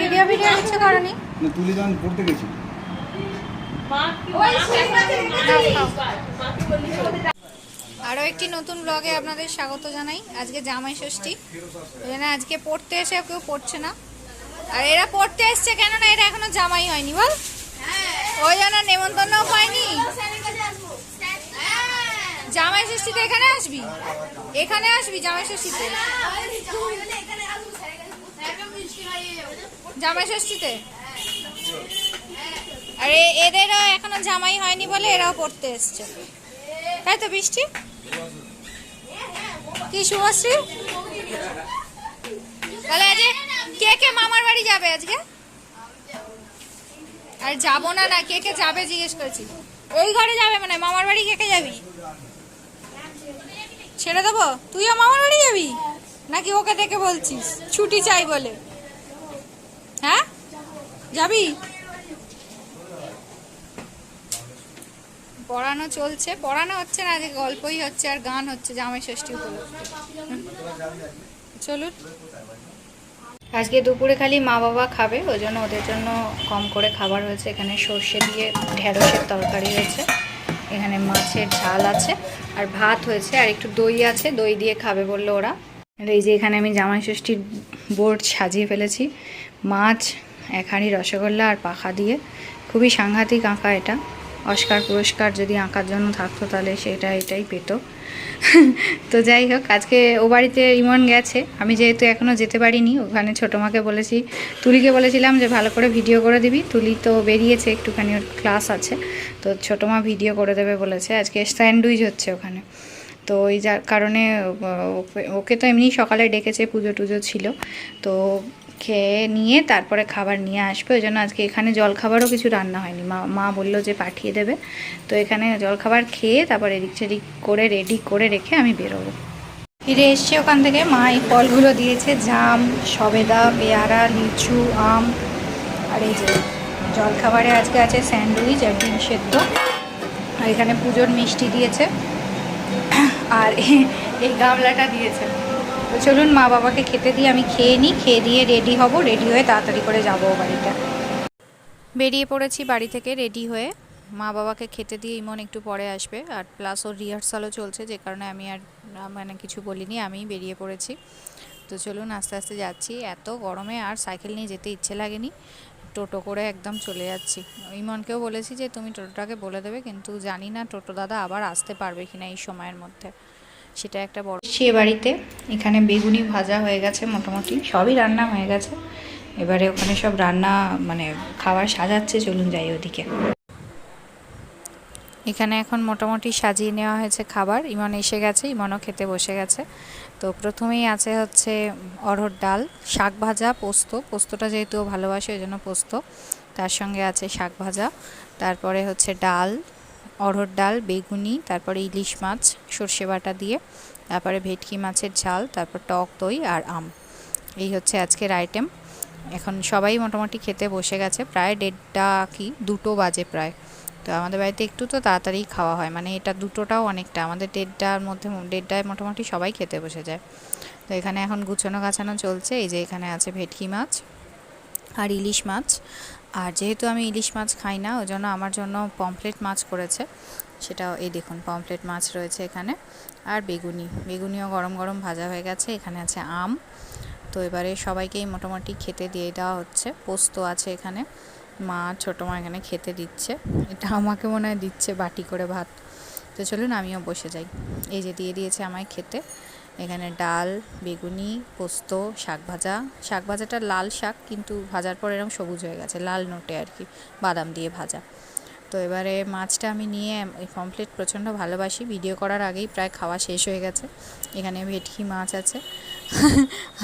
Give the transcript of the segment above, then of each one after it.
Video video কিছু করনি? না তুলি যখন পড়তে গেছি আরও একটি নতুন ব্লগে আপনাদের স্বাগত জানাই। আজকে জামাই ষষ্ঠী। জন্য আজকে পড়তে এসে কেউ পড়ছে না। আর এরা পড়তে এসছে কেন না এরা এখনও জামাই হয়নি বল। ওই জন্য নেমন্তন্নও পায়নি জামাই ষষ্ঠীতে এখানে আসবি? এখানে আসবি জামাই ষষ্ঠীতে? জামাই ষষ্ঠীতে? আর এদেরও এখনও জামাই হয়নি বলে এরাও পড়তে এসছে। তাই তো বৃষ্টি? কি শুভশ্রী? তাহলে আজকে কে কে মামার বাড়ি যাবে আজকে? আর যাব না না, কে কে যাবে জিজ্ঞেস করেছি। ওই ঘরে যাবে মানে মামার বাড়ি কে কে যাবি? ছেড়ে দেবো? তুইও মামার বাড়ি যাবি? নাকি ওকে দেখে বলছিস? ছুটি চাই বলে। হ্যাঁ? যাবি? পড়ানো চলছে। পড়ানো হচ্ছে না আজকে গল্পই হচ্ছে আর গান হচ্ছে, জামাই ষষ্ঠী চলুন। আজকে দুপুরে খালি মা বাবা খাবে, ওই জন্য ওদের জন্য কম করে খাবার হয়েছে। এখানে সর্ষে দিয়ে ঢেঁড়সের তরকারি হয়েছে। এখানে মাছের ঝাল আছে, আর ভাত হয়েছে, আর একটু দই আছে। দই দিয়ে খাবে বলল ওরা। আর এই যে এখানে আমি জামাই ষষ্ঠীর বোর্ড সাজিয়ে ফেলেছি। মাছ এক হাঁড়ি রসগোল্লা আর পাখা দিয়ে। খুবই সাংঘাতিক আঁকা এটা। অস্কার পুরস্কার যদি আঁকার জন্য থাকতো তাহলে সেটা এটাই পেত। তো যাই হোক, আজকে ও বাড়িতে ইমন গেছে। আমি যেহেতু এখনও যেতে পারিনি, ওখানে ছোটো মাকে বলেছি, তুলিকে বলেছিলাম যে ভালো করে ভিডিও করে দিবি। তুলি তো বেরিয়েছে, একটুখানি ওর ক্লাস আছে, তো ছোটো মা ভিডিও করে দেবে বলেছে। আজকে স্যান্ডউইচ হচ্ছে ওখানে। তো ওই যার কারণে, ওকে- তো এমনি সকালে ডেকেছে, পুজো টুজো ছিল। তো খেয়ে নিয়ে তারপরে খাবার নিয়ে আসবে। ওই জন্য আজকে এখানে জলখাবারও কিছু রান্না হয়নি। মা মা বলল যে পাঠিয়ে দেবে। তো এখানে জলখাবার খেয়ে তারপর এদিক সেদিক করে রেডি করে রেখে আমি বেরোবো। ফিরে এসছে ওখান থেকে। মা এই ফলগুলো দিয়েছে। জাম, সবেদা, পেয়ারা, লিচু, আম আর এই যে জলখাবারে আজকে আছে স্যান্ডউইচ আর ডিম সেদ্ধ। আর এখানে পুজোর মিষ্টি দিয়েছে। আর এই গামলাটা দিয়েছে। তো চলুন মা বাবাকে খেতে দিয়ে আমি খেয়ে নিই, খেয়ে দিয়ে রেডি হব রেডি হয়ে তাড়াতাড়ি করে যাব বাড়িটা বেরিয়ে পড়েছি বাড়ি থেকে রেডি হয়ে। মা বাবাকে খেতে দিয়ে ইমন একটু পরে আসবে আর প্লাস ওর রিহার্সালও চলছে, যে কারণে আমি আর মানে কিছু বলিনি, আমিই বেরিয়ে পড়েছি। তো চলুন আস্তে আস্তে যাচ্ছি। এত গরমে আর সাইকেল নিয়ে যেতে ইচ্ছে লাগেনি। টোটো করে একদম চলে যাচ্ছি। ইমনকেও বলেছি যে, তুমি টোটোটাকে বলে দেবে, কিন্তু জানি না টোটো দাদা আবার আসতে পারবে কিনা এই সময়ের মধ্যে। সেটা একটা বড় সে বাড়িতে। এখানে বেগুনি ভাজা হয়ে গেছে মোটামুটি, সবই রান্না হয়ে গেছে। এবারে ওখানে সব রান্না মানে খাবার সাজাচ্ছে, চলুন যাই ওদিকে। এখানে এখন মোটামুটি সাজিয়ে নেওয়া হয়েছে খাবার। ইমন এসে গেছে, ইমনও খেতে বসে গেছে। তো প্রথমেই আছে হচ্ছে অরহর ডাল, শাক ভাজা, পোস্ত। পোস্তটা যেহেতু ভালোবাসে, ওই জন্য পোস্ত। তার সঙ্গে আছে শাক ভাজা। তারপরে হচ্ছে ডাল অরহর ডাল, বেগুনি, তারপরে ইলিশ মাছ, সর্ষে বাটা দিয়ে, তারপরে ভেটকি মাছের ঝাল, তারপর টক দই আর আম। এই হচ্ছে আজকের আইটেম এখন সবাই মোটামুটি খেতে বসে গেছে। প্রায় দেড়টা কি, দুটো বাজে প্রায়। তো আমাদের বাড়িতে একটু তো তাড়াতাড়ি খাওয়া হয়। মানে এটা দুটোটাও অনেকটা। আমাদের দেড়টার মধ্যে দেড়টায় মোটামুটি সবাই খেতে বসে যায়। তো এখানে এখন গুছানো গাছানো চলছে। এই যে এখানে আছে ভেটকি মাছ আর ইলিশ মাছ। আর যেহেতু আমি ইলিশ মাছ খাই না, ওই জন্য আমার জন্য পমফ্লেট মাছ করেছে। সেটা এই দেখুন, পমফ্লেট মাছ রয়েছে এখানে। আর বেগুনি। বেগুনিও গরম গরম ভাজা হয়ে গেছে। এখানে আছে আম। তো এবারে সবাইকেই মোটামুটি খেতে দিয়ে দেওয়া হচ্ছে। পোস্ত আছে এখানে। মা ছোটো মা এখানে খেতে দিচ্ছে। এটা আমাকে মনে হয় দিচ্ছে বাটি করে ভাত। তো চলুন আমিও বসে যাই। এই যে দিয়ে দিয়েছে আমায় খেতে। এখানে ডাল, বেগুনি, পোস্ত, শাক ভাজা। শাক ভাজাটা লাল শাক, কিন্তু ভাজার পর এরকম সবুজ হয়ে গেছে, লাল নোটে আর কি, বাদাম দিয়ে ভাজা। তো এবারে মাছটা আমি নিয়ে পমফ্লেট প্রচণ্ড ভালোবাসি। ভিডিও করার আগেই প্রায় খাওয়া শেষ হয়ে গেছে। এখানে ভেটকি মাছ আছে।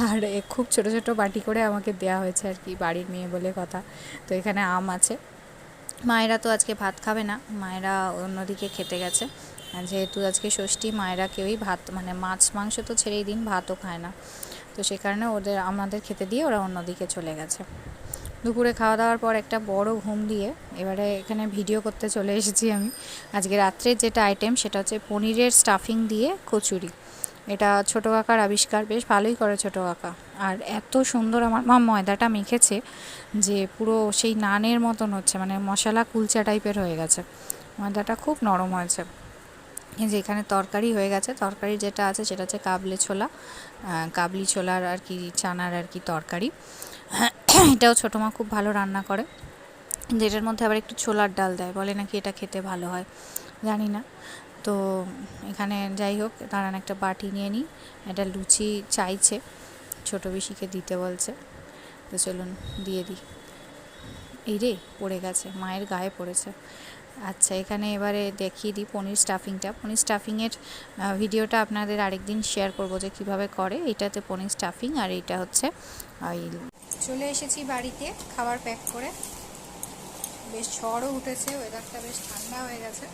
আর খুব ছোট ছোট বাটি করে আমাকে দেওয়া হয়েছে আর কি, বাড়ির মেয়ে বলে কথা। তো এখানে আম আছে। মায়েরা তো আজকে ভাত খাবে না, মায়েরা অন্যদিকে খেতে গেছে। যেহেতু আজকে ষষ্ঠী, মায়েরা কেউই ভাত মানে মাছ, মাংস তো ছেড়েই দিন, ভাতও খায় না। তো সে কারণে ওদের, আমাদের খেতে দিয়ে ওরা অন্যদিকে চলে গেছে। দুপুরে খাওয়া দাওয়ার পর একটা বড় ঘুম দিয়ে এবারে এখানে ভিডিও করতে চলে এসেছি আমি। আজকে রাত্রের যেটা আইটেম সেটা হচ্ছে পনিরের স্টাফিং দিয়ে কচুরি। এটা ছোটো কাকার আবিষ্কার, বেশ ভালোই করে ছোটো কাকা আর এত সুন্দর আমার, মা ময়দাটা মেখেছে যে পুরো সেই নানের মতন হচ্ছে মানে মশলা কুলচা টাইপের হয়ে গেছে। ময়দাটা খুব নরম হয়েছে। যে এখানে তরকারি হয়ে গেছে, তরকারি যেটা আছে সেটা হচ্ছে কাবলি ছোলা কাবলি ছোলার আর কি চানার আর কি তরকারি। এটাও ছোটো মা খুব ভালো রান্না করে। যেটার মধ্যে আবার একটু ছোলার ডাল দেয়, বলে নাকি এটা খেতে ভালো হয়, জানি না। তো এখানে যাই হোক, দাঁড়ান একটা বাটি নিয়ে নিই। একটা লুচি চাইছে, ছোটো বেশিকে দিতে বলছে। তো চলুন দিয়ে দিই। এই রে, পড়ে গেছে, মায়ের গায়ে পড়েছে। আচ্ছা এখানে এবারে দেখিয়ে দিই পনির স্টাফিংটা। পনির স্টাফিংয়ের ভিডিওটা আপনাদের আরেকদিন শেয়ার করব যে কীভাবে করে। এটাতে পনির স্টাফিং আর এইটা হচ্ছে, ওই চলে এসেছি বাড়িতে খাবার প্যাক করে। বেশ ঝড়ও উঠেছে ওয়েদারটা বেশ ঠান্ডা হয়ে গেছে।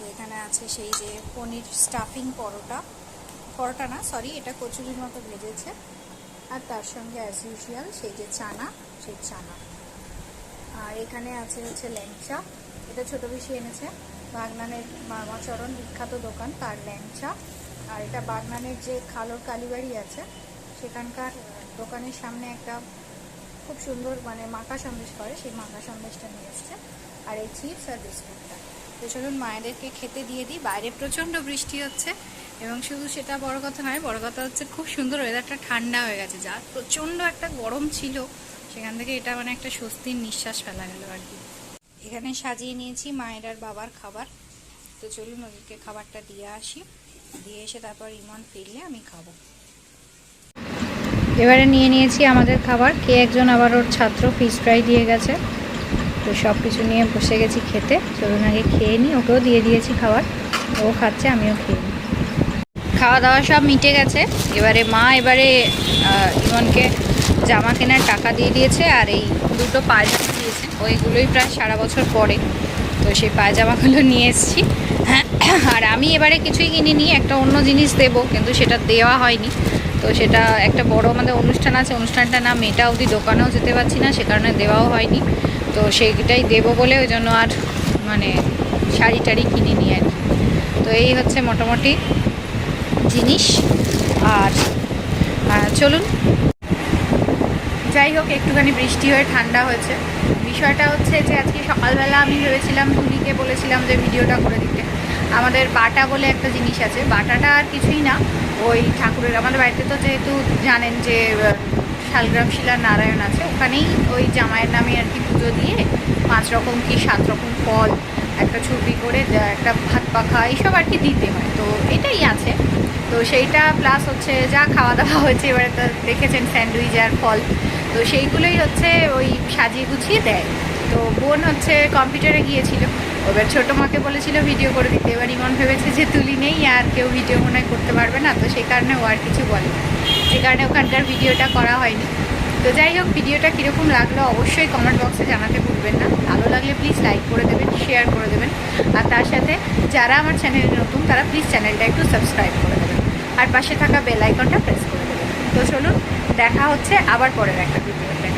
এখানে আছে সেই যে পনির স্টাফিং পরোটা। পরোটা না সরি এটা কচুরির মতো ভেজেছে। আর তার সঙ্গে অ্যাজ ইউজুয়াল সেই যে চানা, সেই চানা। আর এখানে আছে হচ্ছে ল্যাংচা। এটা ছোটো বেশি এনেছে। বাগনানের মামাচরণ বিখ্যাত দোকান, তার ল্যাংচা। আর এটা বাগনানের যে খালোর কালীবাড়ি আছে, সেখানকার দোকানের সামনে একটা খুব সুন্দর মানে মাখা সন্দেশ করে, সেই মাখা সন্দেশটা নিয়ে এসছে। আর এই চিপস আর বিস্কুটটা তো চলুন মায়েদেরকে খেতে দিয়ে দিই। বাইরে প্রচণ্ড বৃষ্টি হচ্ছে এবং শুধু সেটা বড় কথা নয়, বড় কথা হচ্ছে খুব সুন্দর ওয়েদারটা ঠান্ডা হয়ে গেছে। যা প্রচণ্ড একটা গরম ছিল, সেখান থেকে এটা মানে একটা স্বস্তির নিঃশ্বাস ফেলা গেল আর কি। এখানে সাজিয়ে নিয়েছি মায়ের আর বাবার খাবার। তো চলুন ওদেরকে খাবারটা দিয়ে আসি। দিয়ে এসে তারপর ইমন ফিরলে আমি খাব। এবারে নিয়ে নিয়েছি আমাদের খাবার। কে একজন আবার ওর ছাত্র ফিশ ফ্রাই দিয়ে গেছে। তো সব কিছু নিয়ে বসে গেছি খেতে। চলুন আগে খেয়ে নিই। ওকেও দিয়ে দিয়েছি খাবার। ও খাচ্ছে, আমিও খেয়ে নিই। খাওয়া দাওয়া সব মিটে গেছে। এবারে মা এবারে ইমনকে জামা কেনার টাকা দিয়ে দিয়েছে আর এই দুটো পায়জামা দিয়েছে। ওইগুলোই প্রায় সারা বছর পরে। তো সেই পায়জামাগুলো নিয়ে এসেছি। আর আমি এবারে কিছুই কিনিনি, একটা অন্য জিনিস দেবো, কিন্তু সেটা দেওয়া হয়নি। তো সেটা একটা বড় আমাদের অনুষ্ঠান আছে। অনুষ্ঠানটা না মেয়েটা অবধি দোকানেও যেতে পারছি না, সে কারণে দেওয়াও হয়নি। তো সেইটাই দেবো বলে ওই জন্য আর মানে শাড়ি টাড়ি কিনে কিনিনি আর তো এই হচ্ছে মোটামুটি জিনিস। আর চলুন। যাই হোক, একটুখানি বৃষ্টি হয়ে ঠান্ডা হয়েছে। বিষয়টা হচ্ছে যে আজকে সকালবেলা আমি ভেবেছিলাম তুলিকে বলেছিলাম যে ভিডিওটা করে দিতে। আমাদের বাটা বলে একটা জিনিস আছে। বাটাটা আর কিছুই না। ওই ঠাকুরের, আমাদের বাড়িতে তো যেহেতু জানেন যে শালগ্রাম শিলা নারায়ণ আছে। ওখানেই ওই জামাইয়ের নামে আর কি পুজো দিয়ে পাঁচ রকম কি সাত রকম ফল, একটা ছুরি করে একটা ভাত পাখা, এইসব আর কি দিতে হয়। তো এটাই আছে। তো সেইটা প্লাস হচ্ছে যা খাওয়া দাওয়া হয়েছে, এবারে তো দেখেছেন স্যান্ডউইচ আর ফল। তো সেইগুলোই হচ্ছে ওই সাজিয়ে গুছিয়ে দেয়। তো বোন হচ্ছে কম্পিউটারে গিয়েছিল। এবার ছোটো মাকে বলেছিল ভিডিও করে দিতে। এবার ইমন ভেবেছে যে তুলি নেই আর কেউ ভিডিও মনে করতে পারবে না। তো সেই কারণে ও আর কিছু বলে যে কারণে ওখানকার ভিডিওটা করা হয়নি। তো যাই হোক, ভিডিওটা কীরকম লাগল অবশ্যই কমেন্ট বক্সে জানাতে ভুলবেন না। ভালো লাগলে প্লিজ লাইক করে দেবেন শেয়ার করে দেবেন। আর তার সাথে যারা আমার চ্যানেলে নতুন, তারা প্লিজ চ্যানেলটা একটু সাবস্ক্রাইব করে দেবেন। আর পাশে থাকা বেল আইকনটা প্রেস করে দেবেন। তো চলুন, দেখা হচ্ছে আবার পরের একটা ভিডিওতে